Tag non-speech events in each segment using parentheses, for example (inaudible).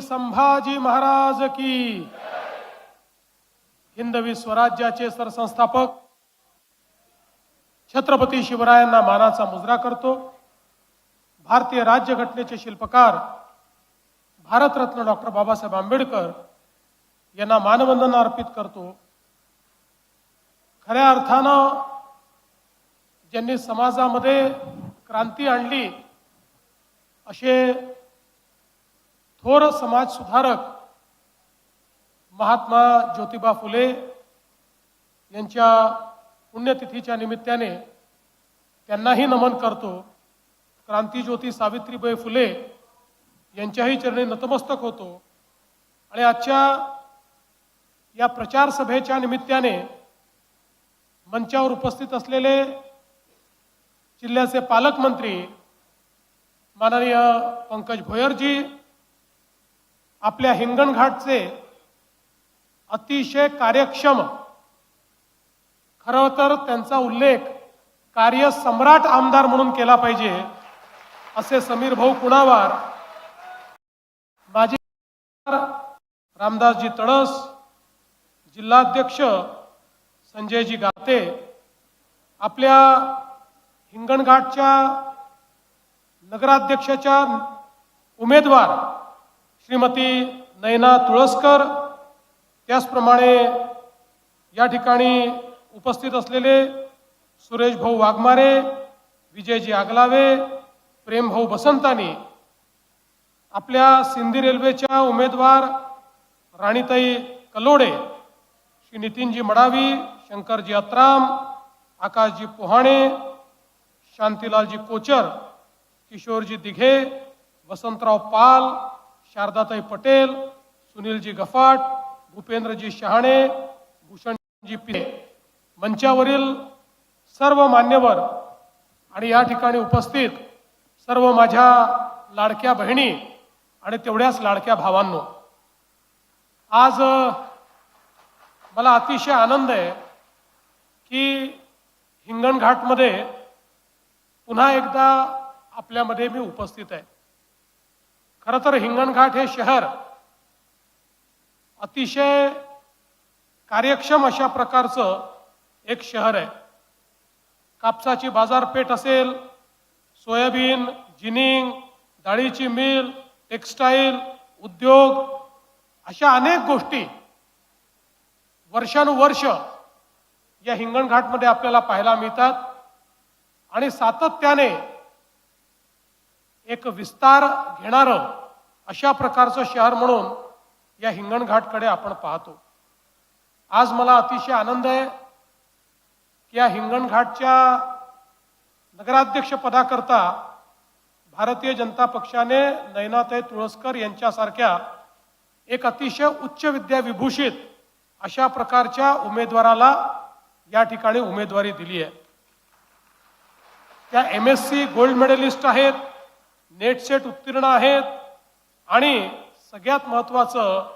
संभाजी महाराज की। हिंदवी स्वराज्याचे सरसंस्थापक छत्रपती शिवरायांना मानाचा मुजरा करतो. भारतीय राज्यघटनेचे शिल्पकार भारतरत्न डॉक्टर बाबासाहेब आंबेडकर यांना मानवंदना अर्पित करतो. खऱ्या अर्थानं ज्यांनी समाजामध्ये क्रांती आणली असे थोर समाज सुधारक महात्मा ज्योतिबा फुले यांच्या पुण्यतिथीच्या निमित्ताने त्यांनाही नमन करतो. क्रांतीज्योती सावित्रीबाई फुले यांच्याही चरणी नतमस्तक होतो. आणि आजच्या या प्रचार सभेच्या निमित्ताने मंचावर उपस्थित असलेले जिल्ह्याचे पालकमंत्री माननीय पंकज भोयरजी आपल्या हिंगणघाटचे अतिशय कार्यक्षम खरं तर त्यांचा उल्लेख कार्यसम्राट आमदार म्हणून केला पाहिजे असे समीर भाऊ कुणावार माजी रामदासजी तळस जिल्हाध्यक्ष संजयजी गाते आपल्या हिंगणघाटच्या नगराध्यक्षाच्या उमेदवार श्रीमती नयना तुळसकर त्याचप्रमाणे या ठिकाणी उपस्थित असलेले सुरेश भाऊ वाघमारे विजयजी आगलावे प्रेमभाऊ बसंतानी आपल्या सिंधी रेल्वेच्या उमेदवार राणीताई कलोडे श्री नितीनजी मडावी शंकरजी अत्राम आकाशजी पोहाणे शांतीलालजी कोचर किशोरजी दिघे वसंतराव पाल शारदाताई पटेल सुनीलजी गफाट भूपेंद्रजी शहाणे भूषणजी पिले. मंचावरील सर्व मान्यवर आणि या ठिकाणी उपस्थित सर्व माझ्या लाडक्या बहिणी आणि तेवढ्याच लाडक्या भावांनो आज मला अतिशय आनंद आहे की हिंगणघाटमध्ये पुन्हा एकदा आपल्यामध्ये मी उपस्थित आहे. खरं तर हिंगणघाट हे शहर अतिशय कार्यक्षम अशा प्रकारचं एक शहर आहे. कापसाची बाजारपेठ असेल सोयाबीन जिनिंग डाळीची मिल टेक्स्टाईल उद्योग अशा अनेक गोष्टी वर्षानुवर्ष या हिंगणघाटमध्ये आपल्याला पाहायला मिळतात. आणि सातत्याने एक विस्तार घेणारं अशा प्रकारचं शहर म्हणून या हिंगणघाटकडे आपण पाहतो. आज मला अतिशय आनंद आहे की या हिंगणघाटच्या नगराध्यक्ष पदाकरता भारतीय जनता पक्षाने नयनाताई तुळसकर यांच्यासारख्या एक अतिशय उच्च विद्या विभूषित अशा प्रकारच्या उमेदवाराला या ठिकाणी उमेदवारी दिली आहे. त्या M S C gold medallist आहेत. नेट सेट उत्तीर्ण आहेत. आणि सगळ्यात महत्त्वाचं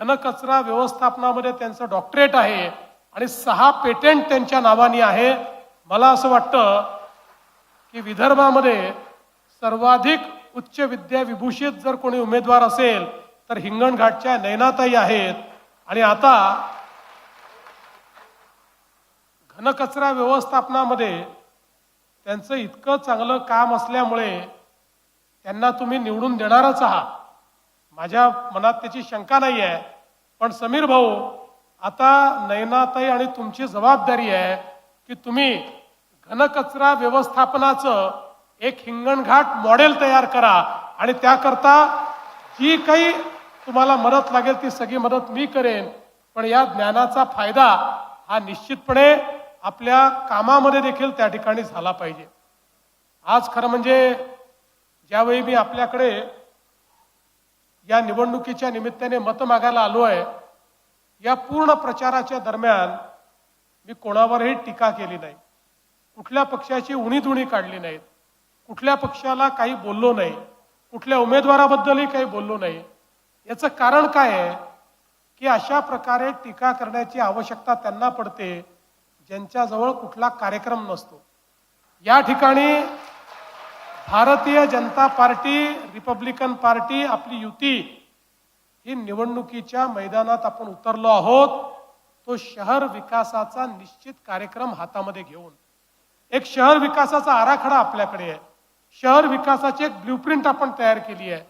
घनकचरा व्यवस्थापनामध्ये त्यांचं डॉक्टरेट आहे. आणि सहा पेटेंट त्यांच्या नावाने आहे. मला असं वाटतं की विदर्भामध्ये सर्वाधिक उच्च विद्या विभूषित जर कोणी उमेदवार असेल तर हिंगणघाटच्या नयनाताई आहेत. आणि आता घनकचरा व्यवस्थापनामध्ये त्यांचं इतकं चांगलं काम असल्यामुळे त्यांना तुम्ही निवडून देणारच आहात. माझ्या मनात त्याची शंका नाही आहे पण समीर भाऊ आता नयनाताई आणि तुमची जबाबदारी आहे की तुम्ही घनकचरा व्यवस्थापनाचं एक हिंगणघाट मॉडेल तयार करा आणि त्याकरता जी काही तुम्हाला मदत लागेल ती सगळी मदत मी करेन. पण या ज्ञानाचा फायदा हा निश्चितपणे आपल्या कामामध्ये देखील त्या ठिकाणी झाला पाहिजे. आज खरं म्हणजे ज्यावेळी मी आपल्याकडे या निवडणुकीच्या निमित्ताने मतं मागायला आलो आहे या पूर्ण प्रचाराच्या दरम्यान मी कोणावरही टीका केली नाही. कुठल्या पक्षाची उणीधुणी काढली नाहीत. कुठल्या पक्षाला काही बोललो नाही. कुठल्या उमेदवाराबद्दलही काही बोललो नाही. याचं कारण काय आहे? की अशा प्रकारे टीका करण्याची आवश्यकता त्यांना पडते ज्यांच्याजवळ कुठला कार्यक्रम नसतो. या ठिकाणी Bharatiya Janata party Republican party आपली युती ही निवडणुकीच्या मैदानात आपण उतरलो आहोत. तो शहर विकासाचा निश्चित कार्यक्रम हातामध्ये घेऊन. एक शहर विकासाचा आराखडा आपल्याकडे आहे. शहर विकासाची एक ब्ल्यूप्रिंट आपण तयार केली आहे.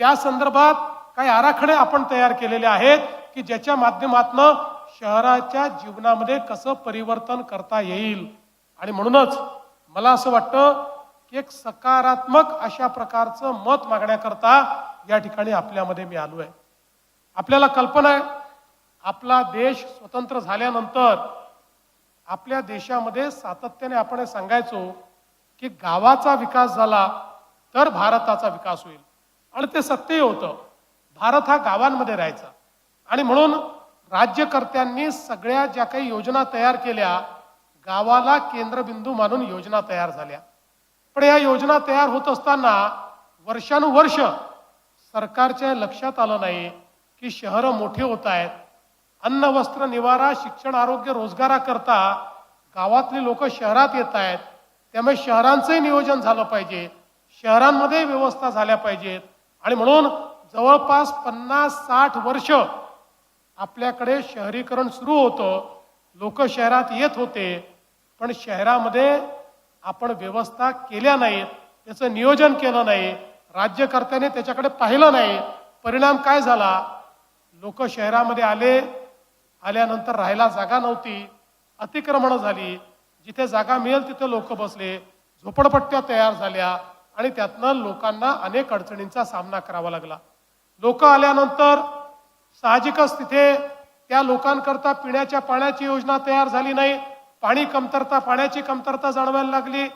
त्या संदर्भात काही आराखडे आपण तयार केलेले आहेत की ज्याच्या माध्यमातनं शहराच्या जीवनामध्ये कसं परिवर्तन करता येईल. आणि म्हणूनच मला असं वाटतं एक सकारात्मक अशा प्रकारचं मत मागण्याकरता या ठिकाणी आपल्यामध्ये मी आलो आहे आपल्याला कल्पना आहे आपला देश स्वतंत्र झाल्यानंतर आपल्या देशामध्ये सातत्याने आपण हे सांगायचो की गावाचा विकास झाला तर भारताचा विकास होईल. आणि ते सत्यही होतं. भारत हा गावांमध्ये राहायचा. आणि म्हणून राज्यकर्त्यांनी सगळ्या ज्या काही योजना तयार केल्या गावाला केंद्रबिंदू मानून योजना तयार झाल्या. पण या योजना तयार होत असताना वर्षानुवर्ष सरकारच्या लक्षात आलं नाही की शहरं मोठी होत आहेत. अन्न वस्त्र निवारा शिक्षण आरोग्य रोजगाराकरता गावातली लोक शहरात येत आहेत. त्यामुळे शहरांचंही नियोजन झालं पाहिजे. शहरांमध्ये व्यवस्था झाल्या पाहिजेत. आणि म्हणून जवळपास पन्नास साठ वर्ष आपल्याकडे शहरीकरण सुरू होतं. लोक शहरात येत होते. पण शहरामध्ये आपण व्यवस्था केल्या नाहीत त्याचं नियोजन केलं नाही राज्यकर्त्याने त्याच्याकडे पाहिलं नाही परिणाम काय झाला? लोक शहरामध्ये आले आल्यानंतर राहायला जागा नव्हती अतिक्रमणं झाली. जिथे जागा मिळेल तिथे लोक बसले झोपडपट्ट्या तयार झाल्या आणि त्यातनं लोकांना अनेक अडचणींचा सामना करावा लागला. लोक आल्यानंतर साहजिकच तिथे त्या लोकांकरता पिण्याच्या पाण्याची योजना तयार झाली नाही. पाणी कमतरता पाण्याची कमतरता जाणवायला लागली.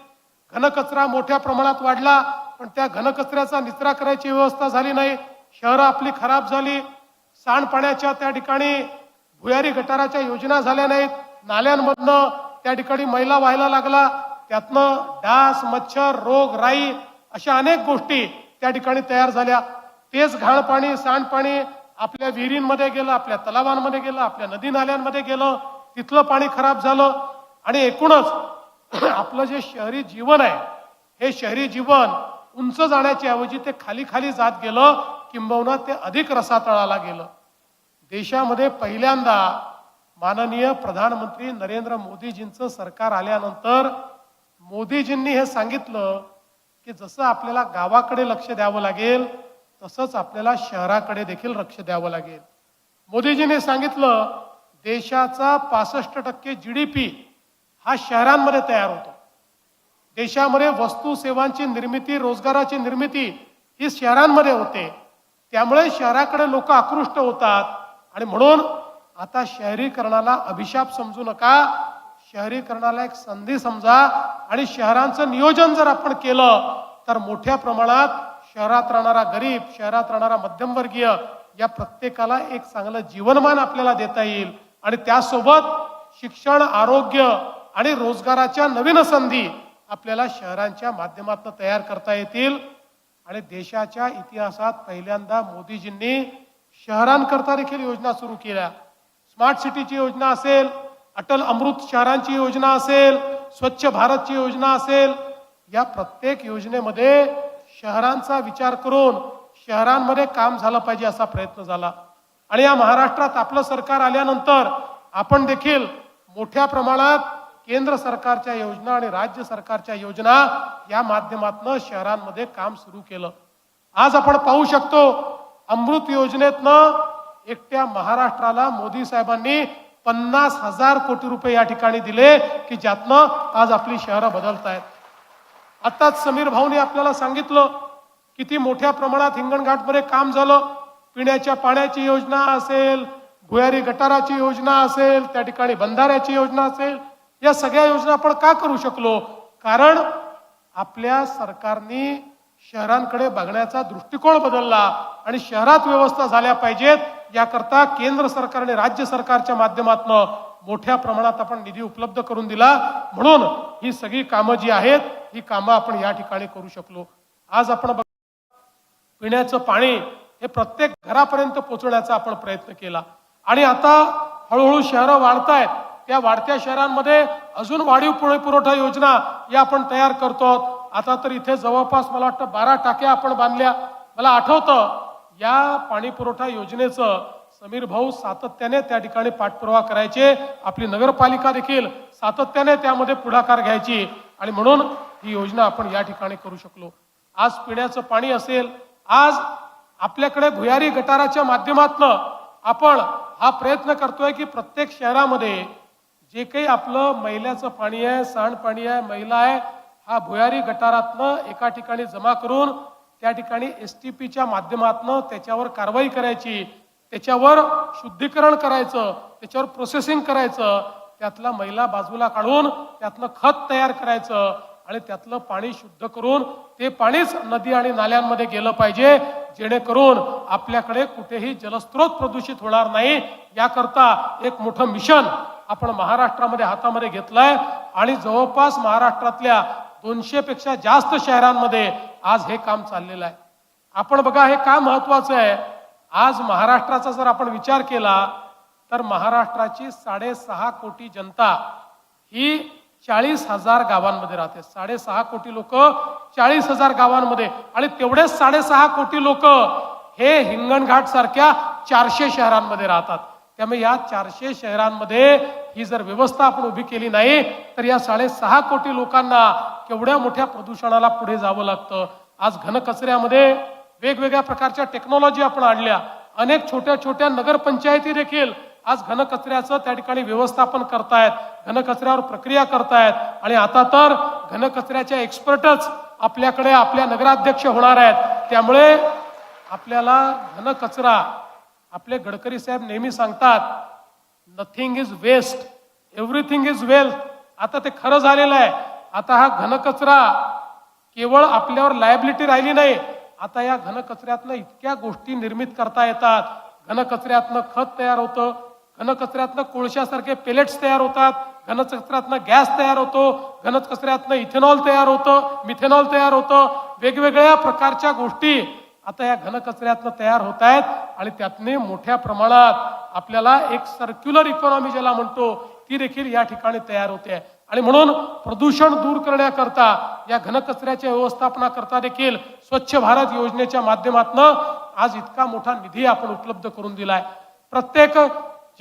घनकचरा मोठ्या प्रमाणात वाढला पण त्या घनकचऱ्याचा निचरा करायची व्यवस्था झाली नाही. शहरं आपली खराब झाली. सांडपाण्याच्या त्या ठिकाणी भुयारी गटाराच्या योजना झाल्या नाहीत. नाल्यांमधनं त्या ठिकाणी मैला व्हायला लागला. त्यातनं डास मच्छर रोग राई अशा अनेक गोष्टी त्या ठिकाणी तयार झाल्या. तेच घाण पाणी सांडपाणी आपल्या विहिरींमध्ये गेलं आपल्या तलावांमध्ये गेलं आपल्या नदी नाल्यांमध्ये गेलं. तिथलं पाणी खराब झालं. आणि एकूणच आपलं जे शहरी जीवन आहे हे शहरी जीवन उंच जाण्याच्या ऐवजी ते खाली खाली जात गेलं किंबहुना ते अधिक रसातळाला गेलं. देशामध्ये पहिल्यांदा माननीय प्रधानमंत्री नरेंद्र मोदीजींचं सरकार आल्यानंतर मोदीजींनी हे सांगितलं की जसं आपल्याला गावाकडे लक्ष द्यावं लागेल तसंच आपल्याला शहराकडे देखील लक्ष द्यावं लागेल. मोदीजींनी सांगितलं देशाचा पासष्ट टक्के जी डी पी हा शहरांमध्ये तयार होतो. देशामध्ये वस्तू सेवांची निर्मिती रोजगाराची निर्मिती ही शहरांमध्ये होते. त्यामुळे शहराकडे लोक आकृष्ट होतात. आणि म्हणून आता शहरीकरणाला अभिशाप समजू नका. शहरीकरणाला एक संधी समजा. आणि शहरांचं नियोजन जर आपण केलं तर मोठ्या प्रमाणात शहरात राहणारा गरीब शहरात राहणारा मध्यमवर्गीय या प्रत्येकाला एक चांगलं जीवनमान आपल्याला देता येईल. आणि त्यासोबत शिक्षण आरोग्य आणि रोजगाराच्या नवीन संधी आपल्याला शहरांच्या माध्यमातून तयार करता येतील. आणि देशाच्या इतिहासात पहिल्यांदा मोदीजींनी शहरांकरता देखील योजना सुरू केल्या. स्मार्ट सिटीची योजना असेल अटल अमृत शहरांची योजना असेल स्वच्छ भारतची योजना असेल या प्रत्येक योजनेमध्ये शहरांचा विचार करून शहरांमध्ये काम झालं पाहिजे असा प्रयत्न झाला. आणि या महाराष्ट्रात आपलं सरकार आल्यानंतर आपण देखील मोठ्या प्रमाणात केंद्र सरकारच्या योजना आणि राज्य सरकारच्या योजना या माध्यमातून शहरांमध्ये काम सुरू केलं. आज आपण पाहू शकतो अमृत योजनेतनं एकट्या महाराष्ट्राला मोदी साहेबांनी पन्नास हजार कोटी रुपये या ठिकाणी दिले की ज्यातनं आज आपली शहरं बदलत आहेत आताच समीर भाऊनी आपल्याला सांगितलं किती मोठ्या प्रमाणात हिंगणघाटमध्ये काम झालं. पिण्याच्या पाण्याची योजना असेल भुयारी गटाराची योजना असेल त्या ठिकाणी बंधाऱ्याची योजना असेल या सगळ्या योजना आपण का करू शकलो? कारण आपल्या सरकारने शहरांकडे बघण्याचा दृष्टिकोन बदलला आणि शहरात व्यवस्था झाल्या पाहिजेत. याकरता केंद्र सरकार आणि राज्य सरकारच्या माध्यमातून मोठ्या प्रमाणात आपण निधी उपलब्ध करून दिला. म्हणून ही सगळी कामं जी आहेत ही कामं आपण या ठिकाणी करू शकलो. आज आपण बघ पिण्याचं पाणी हे प्रत्येक घरापर्यंत पोहोचवण्याचा आपण प्रयत्न केला. आणि आता हळूहळू शहरं वाढत आहेत त्या वाढत्या शहरांमध्ये अजून वाढीव पुरवठा योजना या आपण तयार करतो आता तर इथे जवळपास मला वाटतं बारा टाक्या आपण बांधल्या. मला आठवतं या पाणी पुरवठा योजनेचं समीर भाऊ सातत्याने त्या ठिकाणी पाठपुरावा करायचे. आपली नगरपालिका देखील सातत्याने त्यामध्ये पुढाकार घ्यायची. आणि म्हणून ही योजना आपण या ठिकाणी करू शकलो. आज पिण्याचं पाणी असेल आज आपल्याकडे भुयारी गटाराच्या माध्यमातनं आपण हा प्रयत्न करतोय की प्रत्येक शहरामध्ये जे काही आपलं मैल्याचं पाणी आहे सांडपाणी आहे मैला आहे हा भुयारी गटारातनं एका ठिकाणी जमा करून त्या ठिकाणी एस टी पीच्या माध्यमातनं त्याच्यावर कारवाई करायची. त्याच्यावर शुद्धीकरण करायचं त्याच्यावर प्रोसेसिंग करायचं त्यातला मैला बाजूला काढून त्यातलं खत तयार करायचं आणि त्यातलं पाणी शुद्ध करून ते पाणीच नदी आणि नाल्यांमध्ये गेलं पाहिजे जेणेकरून आपल्याकडे कुठेही जलस्रोत प्रदूषित होणार नाही. याकरता एक मोठं मिशन आपण महाराष्ट्रामध्ये हातामध्ये घेतलंय आणि जवळपास महाराष्ट्रातल्या दोनशे पेक्षा जास्त शहरांमध्ये आज हे काम चाललेलं आहे. आपण बघा हे का महत्वाचं आहे? आज महाराष्ट्राचा जर आपण विचार केला तर महाराष्ट्राची साडेसहा कोटी जनता ही चाळीस हजार गावांमध्ये राहते. साडेसहा कोटी लोक चाळीस हजार गावांमध्ये. आणि तेवढेच साडेसहा कोटी लोक हे हिंगणघाट सारख्या चारशे शहरांमध्ये राहतात. त्यामुळे या चारशे शहरांमध्ये ही जर व्यवस्था आपण उभी केली नाही तर या साडेसहा कोटी लोकांना केवढ्या मोठ्या प्रदूषणाला पुढे जावं लागतं. आज घनकचऱ्यामध्ये वेगवेगळ्या प्रकारच्या टेक्नॉलॉजी आपण आणल्या. अनेक छोट्या छोट्या नगरपंचायती देखील आज घनकचऱ्याचं त्या ठिकाणी व्यवस्थापन करतायत घनकचऱ्यावर प्रक्रिया करतायत. आणि आता तर घनकचऱ्याच्या एक्सपर्टच आपल्याकडे आपल्या नगराध्यक्ष होणार आहेत. त्यामुळे आपल्याला घनकचरा आपले गडकरी साहेब नेहमी सांगतात nothing is waste everything is wealth आता ते खरं झालेलं आहे. आता हा घनकचरा केवळ आपल्यावर लायबिलिटी राहिली नाही. आता या घनकचऱ्यातनं इतक्या गोष्टी निर्मित करता येतात. घनकचऱ्यातनं खत तयार होतं. घनकचऱ्यातनं कोळशासारखे पेलेट्स तयार होतात. घनकचऱ्यातनं गॅस तयार होतो. घनकचऱ्यातनं इथेनॉल तयार होतं. मिथेनॉल तयार होतं. वेगवेगळ्या प्रकारच्या गोष्टी आता या घनकचऱ्यातनं तयार होत आहेत आणि त्यातने मोठ्या प्रमाणात आपल्याला एक सर्क्युलर इकॉनॉमी ज्याला म्हणतो ती देखील या ठिकाणी तयार होते. आणि म्हणून प्रदूषण दूर करण्याकरता या घनकचऱ्याच्या व्यवस्थापनाकरता देखील स्वच्छ भारत योजनेच्या माध्यमातून आज इतका मोठा निधी आपण उपलब्ध करून दिलाय. प्रत्येक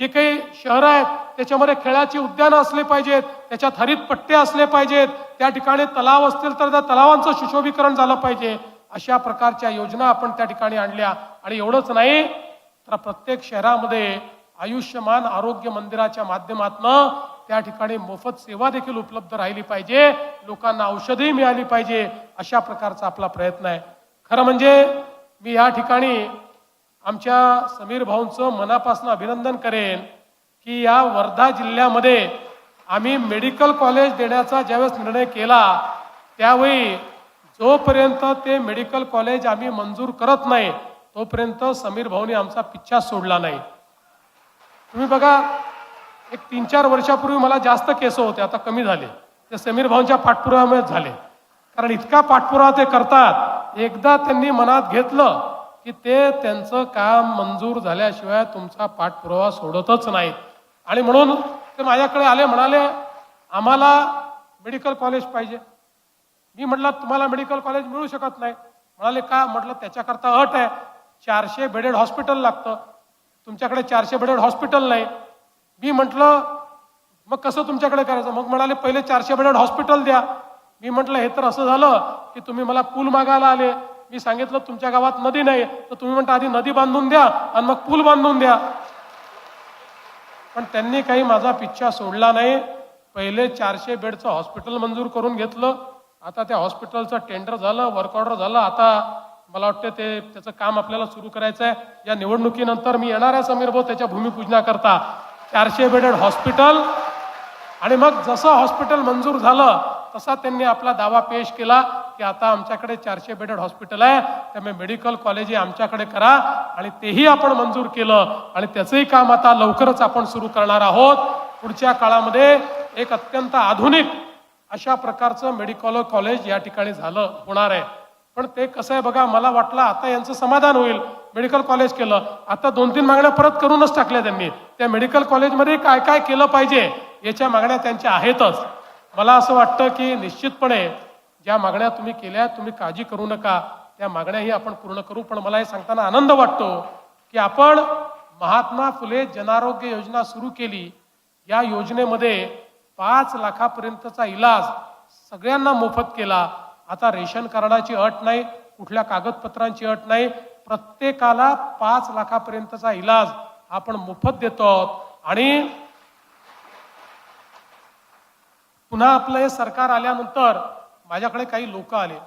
जे काही शहरं आहेत त्याच्यामध्ये खेळाची उद्यानं असले पाहिजेत त्याच्यात हरित पट्टे असले पाहिजेत त्या ठिकाणी तलाव असतील तर त्या तलावांचं सुशोभीकरण झालं पाहिजे. अशा प्रकारच्या योजना आपण त्या ठिकाणी आणल्या. आणि एवढंच नाही तर प्रत्येक शहरामध्ये आयुष्यमान आरोग्य मंदिराच्या माध्यमातून त्या ठिकाणी मोफत सेवा देखील उपलब्ध राहिली पाहिजे. लोकांना औषधही मिळाली पाहिजे अशा प्रकारचा आपला प्रयत्न आहे. खरं म्हणजे मी या ठिकाणी आमच्या समीर भाऊंचं मनापासून अभिनंदन करेन की या वर्धा जिल्ह्यामध्ये आम्ही मेडिकल कॉलेज देण्याचा ज्यावेळेस निर्णय केला त्यावेळी जोपर्यंत ते मेडिकल कॉलेज आम्ही मंजूर करत नाही तोपर्यंत समीर भाऊनी आमचा पिच्छा सोडला नाही. तुम्ही बघा एक तीन चार वर्षापूर्वी मला जास्त केस होते आता कमी झाले. ते समीर भाऊंच्या पाठपुराव्यामुळेच झाले. कारण इतका पाठपुरावा ते करतात. एकदा त्यांनी मनात घेतलं की ते त्यांचं काम मंजूर झाल्याशिवाय तुमचा पाठपुरावा सोडतच नाहीत. आणि म्हणून ते माझ्याकडे आले म्हणाले आम्हाला मेडिकल कॉलेज पाहिजे. मी म्हटलं तुम्हाला मेडिकल कॉलेज मिळू शकत नाही. म्हणाले का? म्हटलं त्याच्याकरता अट आहे. चारशे बेडेड हॉस्पिटल लागतं. तुमच्याकडे चारशे बेडेड हॉस्पिटल नाही. मी म्हटलं मग कसं तुमच्याकडे करायचं? मग म्हणाले पहिले चारशे बेडेड हॉस्पिटल द्या. मी म्हटलं हे तर असं झालं की तुम्ही मला पूल मागायला आले. मी सांगितलं तुमच्या गावात नदी नाही. तर तुम्ही म्हणता आधी नदी बांधून द्या आणि मग पूल बांधून द्या. पण त्यांनी काही माझा पिच्छा सोडला नाही. पहिले चारशे बेडचं हॉस्पिटल मंजूर करून घेतलं. आता त्या हॉस्पिटलचं टेंडर झालं वर्क ऑर्डर झालं आता मला वाटतं ते त्याचं काम आपल्याला सुरू करायचं आहे या निवडणुकीनंतर मी येणार आहे समीर भाऊ त्याच्या भूमिपूजनाकरता चारशे बेडेड हॉस्पिटल. आणि मग जसं हॉस्पिटल मंजूर झालं तसा त्यांनी आपला दावा पेश केला की आता आमच्याकडे चारशे बेडेड हॉस्पिटल आहे त्यामुळे मेडिकल कॉलेज आमच्याकडे करा आणि तेही आपण मंजूर केलं आणि त्याचंही काम आता लवकरच आपण सुरू करणार आहोत. पुढच्या काळामध्ये एक अत्यंत आधुनिक अशा प्रकारचं मेडिकॉल कॉलेज या ठिकाणी झालं होणार आहे. पण ते कसं आहे बघा मला वाटलं आता यांचं समाधान होईल. मेडिकल कॉलेज केलं. आता दोन तीन मागण्या परत करूनच टाकल्या त्यांनी. त्या मेडिकल कॉलेजमध्ये काय काय केलं पाहिजे याच्या मागण्या त्यांच्या आहेतच. मला असं वाटतं की निश्चितपणे ज्या मागण्या तुम्ही केल्या तुम्ही काळजी करू नका. त्या मागण्याही आपण पूर्ण करू. पण मला हे सांगताना आनंद वाटतो की आपण महात्मा फुले जनारोग्य योजना सुरू केली. या योजनेमध्ये पाच लाखापर्यंतचा इलाज सगळ्यांना मोफत केला. आता रेशन कार्डाची अट नाही कुठल्या कागदपत्रांची अट नाही प्रत्येकाला पाच लाखापर्यंतचा इलाज आपण मोफत देतो आणि पुन्हा आपलं हे सरकार आल्यानंतर माझ्याकडे काही लोक आले.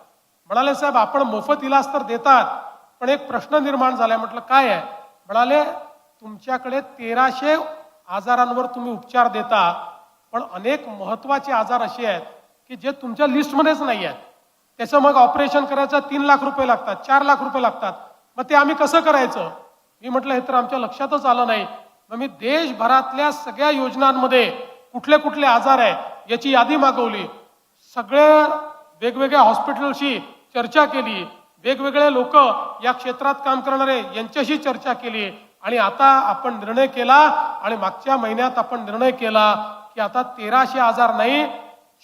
म्हणाले साहेब आपण मोफत इलाज तर देतात पण एक प्रश्न निर्माण झालाय. म्हटलं काय आहे? म्हणाले तुमच्याकडे तेराशे आजारांवर तुम्ही उपचार देता पण अनेक महत्त्वाचे आजार असे आहेत की जे तुमच्या लिस्टमध्येच नाही आहेत. त्याचं मग ऑपरेशन करायचं तीन लाख रुपये लागतात चार लाख रुपये लागतात. मग ते आम्ही कसं करायचं? मी म्हटलं हे तर आमच्या लक्षातच आलं नाही. मग मी देशभरातल्या सगळ्या योजनांमध्ये कुठले कुठले आजार आहे याची यादी मागवली. सगळ्या वेगवेगळ्या हॉस्पिटलशी चर्चा केली. वेगवेगळे लोक या क्षेत्रात काम करणारे यांच्याशी चर्चा केली. आणि आता आपण निर्णय केला आणि मागच्या महिन्यात आपण निर्णय केला. की आता तेराशे आजार नाही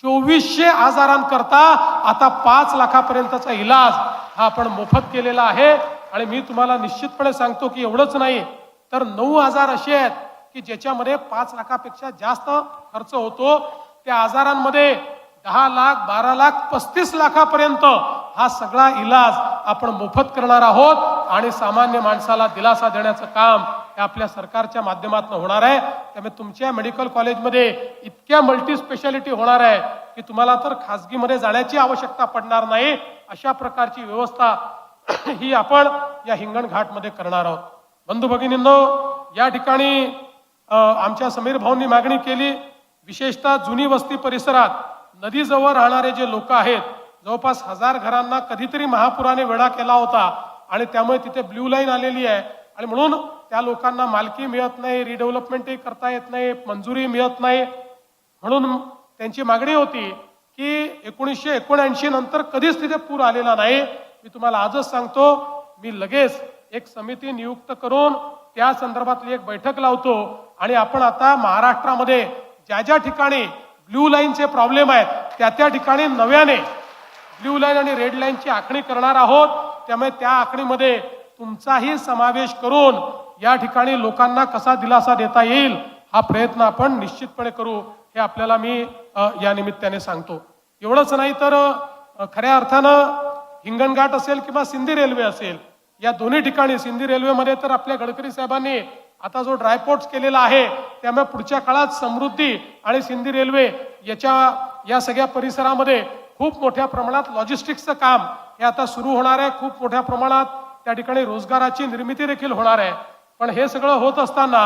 चोवीसशे आजारांकरता आता पाच लाखापर्यंतचा इलाज हा आपण मोफत केलेला आहे. आणि मी तुम्हाला निश्चितपणे सांगतो की एवढंच नाही तर नऊ आजार असे आहेत की ज्याच्यामध्ये पाच लाखापेक्षा जास्त खर्च होतो. त्या आजारांमध्ये दहा लाख बारा लाख पस्तीस लाखापर्यंत हा सगळा इलाज आपण मोफत करणार आहोत आणि सामान्य माणसाला दिलासा देण्याचं काम हे आपल्या सरकारच्या माध्यमातून होणार आहे. त्यामुळे तुमच्या मेडिकल कॉलेजमध्ये इतक्या मल्टी स्पेशालिटी होणार आहे की तुम्हाला तर खाजगीमध्ये जाण्याची आवश्यकता पडणार नाही. अशा प्रकारची व्यवस्था (clears throat) ही आपण या हिंगणघाटमध्ये करणार आहोत. बंधू भगिनींनो या ठिकाणी आमच्या समीर भाऊंनी मागणी केली विशेषतः जुनी वस्ती परिसरात नदीजवळ राहणारे जे लोक आहेत जवळपास हजार घरांना कधीतरी महापुराने वेढा केला होता आणि त्यामुळे तिथे ब्ल्यू लाईन आलेली आहे. आणि म्हणून त्या लोकांना मालकी मिळत नाही रिडेव्हलपमेंटही करता येत नाही मंजुरी मिळत नाही. म्हणून त्यांची मागणी होती की एकोणीसशे एकोणऐंशी नंतर कधीच तिथे पूर आलेला नाही. मी तुम्हाला आजच सांगतो मी लगेच एक समिती नियुक्त करून त्या संदर्भातली एक बैठक लावतो. आणि आपण आता महाराष्ट्रामध्ये ज्या ज्या ठिकाणी ब्ल्यू लाईनचे प्रॉब्लेम आहेत. त्या त्या ठिकाणी नव्याने ब्ल्यू लाईन आणि रेड लाईनची आखणी करणार आहोत. त्यामुळे त्या आखणीमध्ये तुमचाही समावेश करून या ठिकाणी लोकांना कसा दिलासा देता येईल हा प्रयत्न आपण निश्चितपणे करू हे आपल्याला मी या निमित्ताने सांगतो. एवढंच नाही तर खऱ्या अर्थानं हिंगणघाट असेल किंवा सिंधी रेल्वे असेल या दोन्ही ठिकाणी सिंधी रेल्वेमध्ये तर आपल्या गडकरी साहेबांनी आता जो ड्रायपोर्ट्स केलेला आहे त्यामुळे पुढच्या काळात समृद्धी आणि सिंधी रेल्वे याच्या या सगळ्या परिसरामध्ये खूप मोठ्या प्रमाणात लॉजिस्टिक्सचं काम हे आता सुरू होणार आहे. खूप मोठ्या प्रमाणात त्या ठिकाणी रोजगाराची निर्मिती देखील होणार आहे. पण हे सगळं होत असताना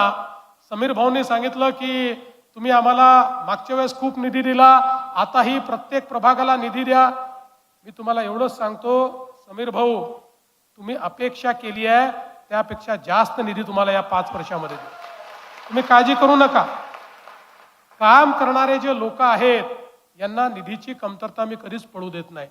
समीर भाऊंनी सांगितलं की तुम्ही आम्हाला मागच्या वेळेस खूप निधी दिला. आताही प्रत्येक प्रभागाला निधी द्या. मी तुम्हाला एवढंच सांगतो समीर भाऊ तुम्ही अपेक्षा केली आहे त्यापेक्षा जास्त निधी तुम्हाला या पाच वर्षामध्ये देऊ. तुम्ही काळजी करू नका. काम करणारे जे लोक आहेत यांना निधीची कमतरता मी कधीच पडू देत नाही.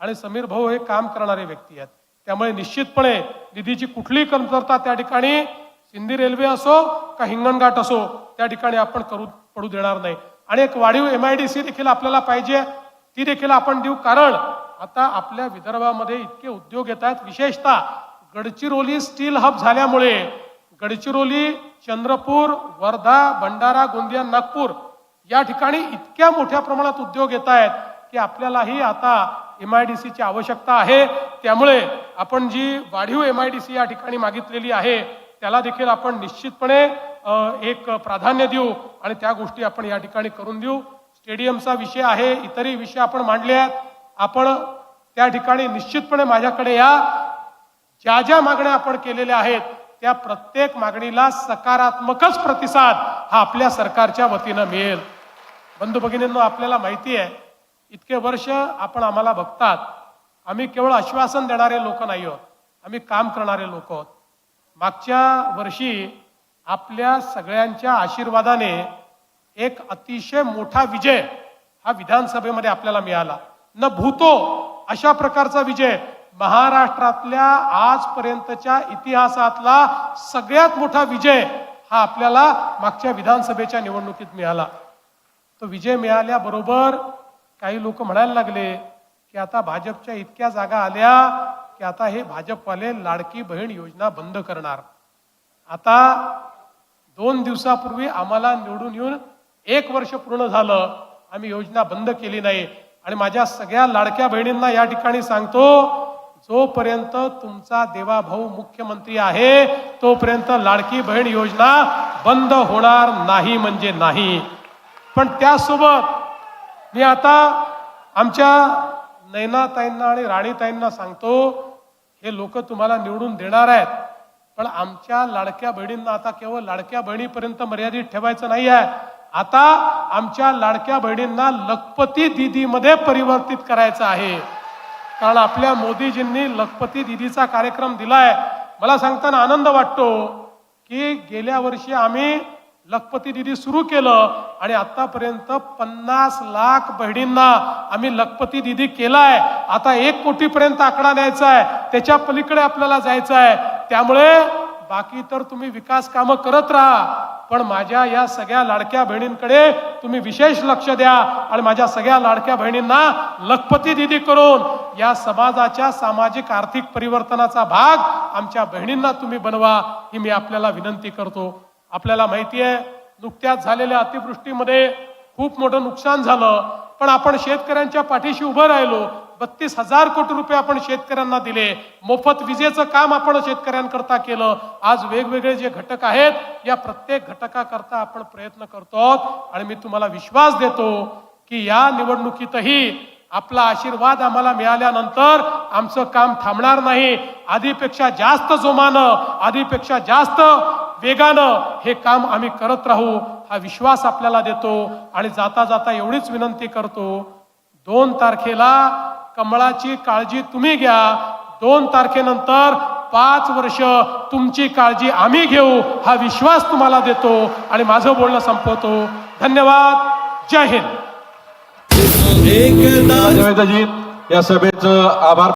आणि समीर भाऊ हे काम करणारे व्यक्ती आहेत. त्यामुळे निश्चितपणे निधीची कुठलीही कमतरता त्या ठिकाणी सिंधी रेल्वे असो का हिंगणघाट असो त्या ठिकाणी आपण करू पडू देणार नाही. आणि एक वाढीव एम आय डी सी देखील आपल्याला पाहिजे ती देखील आपण देऊ. कारण आता आपल्या विदर्भामध्ये इतके उद्योग येत आहेत विशेषतः गडचिरोली स्टील हब झाल्यामुळे गडचिरोली चंद्रपूर वर्धा भंडारा गोंदिया नागपूर या ठिकाणी इतक्या मोठ्या प्रमाणात उद्योग येत आहेत की आपल्यालाही आता एम आय डी सीची आवश्यकता आहे. त्यामुळे आपण जी वाढीव एम आय डी सी या ठिकाणी मागितलेली आहे त्याला देखील आपण निश्चितपणे एक प्राधान्य देऊ आणि त्या गोष्टी आपण या ठिकाणी करून देऊ. स्टेडियमचा विषय आहे इतरही विषय आपण मांडले आहेत. आपण त्या ठिकाणी निश्चितपणे माझ्याकडे या. ज्या ज्या मागण्या आपण केलेल्या आहेत त्या प्रत्येक मागणीला सकारात्मकच प्रतिसाद हा आपल्या सरकारच्या वतीनं मिळेल. बंधू भगिनींनो आपल्याला माहिती आहे इतके वर्ष आपण आम्हाला बघतात आम्ही केवळ आश्वासन देणारे लोक नाही आहोत आम्ही काम करणारे लोक आहोत. मागच्या वर्षी आपल्या सगळ्यांच्या आशीर्वादाने एक अतिशय मोठा विजय हा विधानसभेमध्ये आपल्याला मिळाला. न भूतो अशा प्रकारचा विजय महाराष्ट्रातल्या आजपर्यंतच्या इतिहासातला सगळ्यात मोठा विजय हा आपल्याला मागच्या विधानसभेच्या निवडणुकीत मिळाला. तो विजय मिळाल्याबरोबर काही लोक म्हणायला लागले की आता भाजपच्या इतक्या जागा आल्या की आता हे भाजपवाले लाडकी बहीण योजना बंद करणार. आता दोन दिवसापूर्वी आम्हाला निवडून येऊन एक वर्ष पूर्ण झालं आम्ही योजना बंद केली नाही. आणि माझ्या सगळ्या लाडक्या बहिणींना या ठिकाणी सांगतो जोपर्यंत तुमचा देवाभाऊ मुख्यमंत्री आहे तोपर्यंत लाडकी बहीण योजना बंद होणार नाही म्हणजे नाही. पण त्यासोबत मी आता आमच्या नैनाताईंना आणि राणीताईंना सांगतो हे लोक तुम्हाला निवडून देणार आहेत पण आमच्या लाडक्या बहिणींना आता केवळ लाडक्या बहिणीपर्यंत मर्यादित ठेवायचं नाही आहे. आता आमच्या लाडक्या बहिणींना लखपती दिदीमध्ये परिवर्तित करायचं आहे. कारण आपल्या मोदीजींनी लखपती दिदीचा कार्यक्रम दिलाय. मला सांगताना आनंद वाटतो की गेल्या वर्षी आम्ही लखपती दिदी सुरू केलं आणि आतापर्यंत पन्नास लाख बहिणींना आम्ही लखपती दिदी केलाय. आता एक कोटीपर्यंत आकडा न्यायचा आहे त्याच्या पलीकडे आपल्याला जायचं आहे त्यामुळे बाकी तर तुम्ही विकास कामं करत राहा. पण माझ्या या सगळ्या लाडक्या बहिणींकडे तुम्ही विशेष लक्ष द्या आणि माझ्या सगळ्या लाडक्या बहिणींना लखपती दिदी करून या समाजाच्या सामाजिक आर्थिक परिवर्तनाचा भाग आमच्या बहिणींना तुम्ही बनवा ही मी आपल्याला विनंती करतो. आपल्याला माहिती आहे नुकत्याच झालेल्या अतिवृष्टीमध्ये खूप मोठं नुकसान झालं पण आपण शेतकऱ्यांच्या पाठीशी उभं राहिलो. बत्तीस हजार कोटी रुपये आपण शेतकऱ्यांना दिले. मोफत विजेचं काम आपण शेतकऱ्यांकरता केलं. आज वेगवेगळे जे घटक आहेत या प्रत्येक घटकाकरता आपण प्रयत्न करतो. आहोत आणि मी तुम्हाला विश्वास देतो की या निवडणुकीतही आपला आशीर्वाद आम्हाला मिळाल्यानंतर आमचं काम थांबणार नाही. आधीपेक्षा जास्त जोमानं आधीपेक्षा जास्त वेगानं हे काम आम्ही करत राहू हा विश्वास आपल्याला देतो आणि जाता जाता एवढीच विनंती करतो दोन तारखेला कमळाची काळजी तुम्ही घ्या. दोन तारखेनंतर पाच वर्ष तुमची काळजी आम्ही घेऊ हा विश्वास तुम्हाला देतो आणि माझं बोलणं संपवतो. धन्यवाद. जय हिंद. एकदा अजित या सभेचं आभार